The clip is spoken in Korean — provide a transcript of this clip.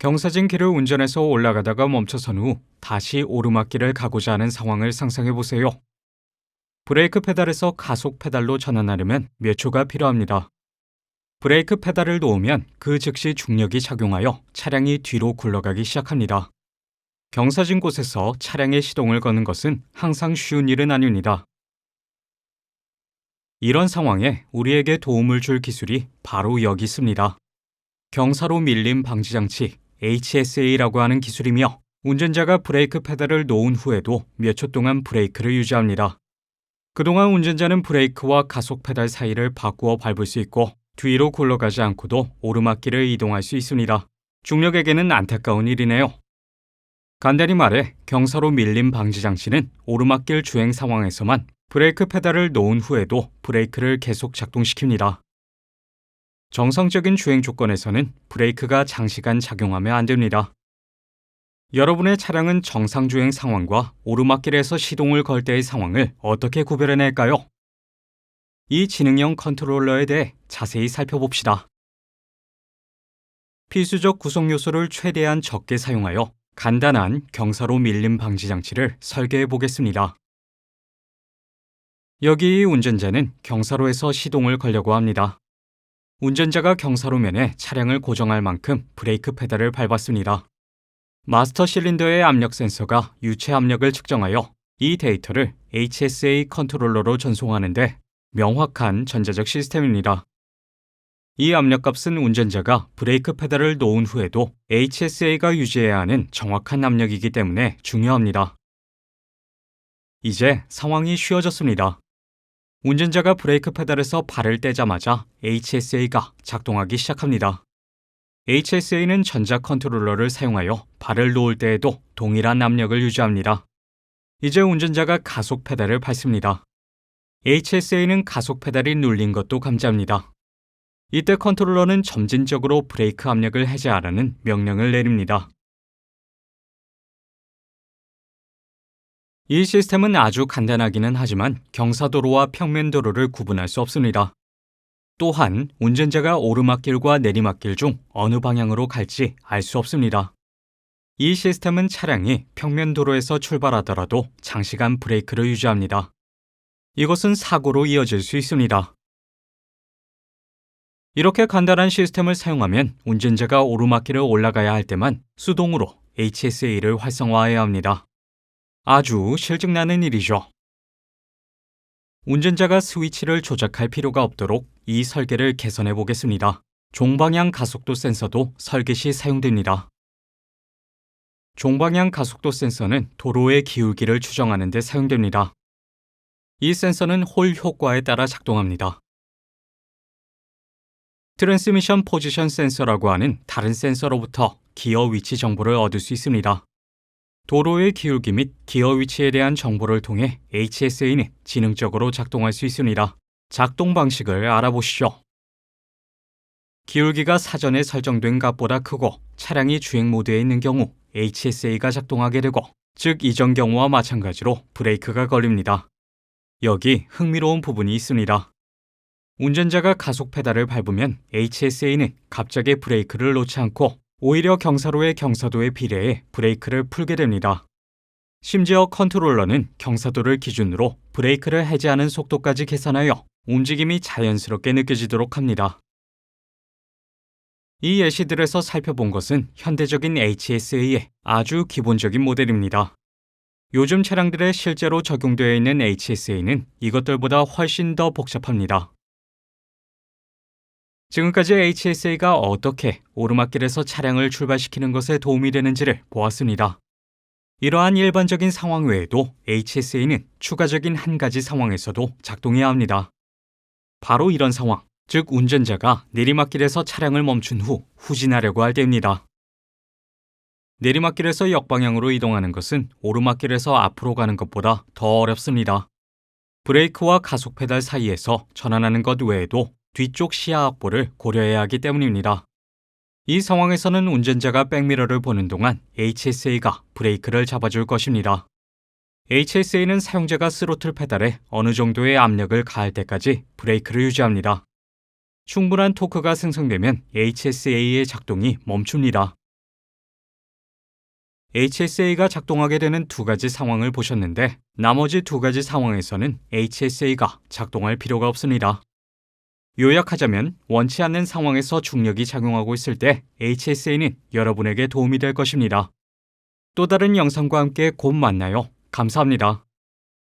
경사진 길을 운전해서 올라가다가 멈춰선 후 다시 오르막길을 가고자 하는 상황을 상상해 보세요. 브레이크 페달에서 가속 페달로 전환하려면 몇 초가 필요합니다. 브레이크 페달을 놓으면 그 즉시 중력이 작용하여 차량이 뒤로 굴러가기 시작합니다. 경사진 곳에서 차량의 시동을 거는 것은 항상 쉬운 일은 아닙니다. 이런 상황에 우리에게 도움을 줄 기술이 바로 여기 있습니다. 경사로 밀림 방지 장치 HSA라고 하는 기술이며 운전자가 브레이크 페달을 놓은 후에도 몇 초 동안 브레이크를 유지합니다. 그동안 운전자는 브레이크와 가속 페달 사이를 바꾸어 밟을 수 있고 뒤로 굴러가지 않고도 오르막길을 이동할 수 있습니다. 중력에게는 안타까운 일이네요. 간단히 말해 경사로 밀림 방지 장치는 오르막길 주행 상황에서만 브레이크 페달을 놓은 후에도 브레이크를 계속 작동시킵니다. 정상적인 주행 조건에서는 브레이크가 장시간 작용하면 안 됩니다. 여러분의 차량은 정상 주행 상황과 오르막길에서 시동을 걸 때의 상황을 어떻게 구별해낼까요? 이 지능형 컨트롤러에 대해 자세히 살펴봅시다. 필수적 구성 요소를 최대한 적게 사용하여 간단한 경사로 밀림 방지 장치를 설계해 보겠습니다. 여기 이 운전자는 경사로에서 시동을 걸려고 합니다. 운전자가 경사로면에 차량을 고정할 만큼 브레이크 페달을 밟았습니다. 마스터 실린더의 압력 센서가 유체 압력을 측정하여 이 데이터를 HSA 컨트롤러로 전송하는데 명확한 전자적 시스템입니다. 이 압력값은 운전자가 브레이크 페달을 놓은 후에도 HSA가 유지해야 하는 정확한 압력이기 때문에 중요합니다. 이제 상황이 쉬워졌습니다. 운전자가 브레이크 페달에서 발을 떼자마자 HSA가 작동하기 시작합니다. HSA는 전자 컨트롤러를 사용하여 발을 놓을 때에도 동일한 압력을 유지합니다. 이제 운전자가 가속 페달을 밟습니다. HSA는 가속 페달이 눌린 것도 감지합니다. 이때 컨트롤러는 점진적으로 브레이크 압력을 해제하라는 명령을 내립니다. 이 시스템은 아주 간단하기는 하지만 경사도로와 평면도로를 구분할 수 없습니다. 또한 운전자가 오르막길과 내리막길 중 어느 방향으로 갈지 알 수 없습니다. 이 시스템은 차량이 평면도로에서 출발하더라도 장시간 브레이크를 유지합니다. 이것은 사고로 이어질 수 있습니다. 이렇게 간단한 시스템을 사용하면 운전자가 오르막길을 올라가야 할 때만 수동으로 HSA를 활성화해야 합니다. 아주 실증나는 일이죠. 운전자가 스위치를 조작할 필요가 없도록 이 설계를 개선해 보겠습니다. 종방향 가속도 센서도 설계 시 사용됩니다. 종방향 가속도 센서는 도로의 기울기를 추정하는 데 사용됩니다. 이 센서는 홀 효과에 따라 작동합니다. 트랜스미션 포지션 센서라고 하는 다른 센서로부터 기어 위치 정보를 얻을 수 있습니다. 도로의 기울기 및 기어 위치에 대한 정보를 통해 HSA는 지능적으로 작동할 수 있습니다. 작동 방식을 알아보시죠. 기울기가 사전에 설정된 값보다 크고 차량이 주행 모드에 있는 경우 HSA가 작동하게 되고 즉 이전 경우와 마찬가지로 브레이크가 걸립니다. 여기 흥미로운 부분이 있습니다. 운전자가 가속 페달을 밟으면 HSA는 갑자기 브레이크를 놓지 않고 오히려 경사로의 경사도에 비례해 브레이크를 풀게 됩니다. 심지어 컨트롤러는 경사도를 기준으로 브레이크를 해제하는 속도까지 계산하여 움직임이 자연스럽게 느껴지도록 합니다. 이 예시들에서 살펴본 것은 현대적인 HSA의 아주 기본적인 모델입니다. 요즘 차량들에 실제로 적용되어 있는 HSA는 이것들보다 훨씬 더 복잡합니다. 지금까지 HSA가 어떻게 오르막길에서 차량을 출발시키는 것에 도움이 되는지를 보았습니다. 이러한 일반적인 상황 외에도 HSA는 추가적인 한 가지 상황에서도 작동해야 합니다. 바로 이런 상황, 즉 운전자가 내리막길에서 차량을 멈춘 후 후진하려고 할 때입니다. 내리막길에서 역방향으로 이동하는 것은 오르막길에서 앞으로 가는 것보다 더 어렵습니다. 브레이크와 가속 페달 사이에서 전환하는 것 외에도 뒤쪽 시야 확보를 고려해야 하기 때문입니다. 이 상황에서는 운전자가 백미러를 보는 동안 HSA가 브레이크를 잡아줄 것입니다. HSA는 사용자가 스로틀 페달에 어느 정도의 압력을 가할 때까지 브레이크를 유지합니다. 충분한 토크가 생성되면 HSA의 작동이 멈춥니다. HSA가 작동하게 되는 두 가지 상황을 보셨는데 나머지 두 가지 상황에서는 HSA가 작동할 필요가 없습니다. 요약하자면 원치 않는 상황에서 중력이 작용하고 있을 때 HSA는 여러분에게 도움이 될 것입니다. 또 다른 영상과 함께 곧 만나요. 감사합니다.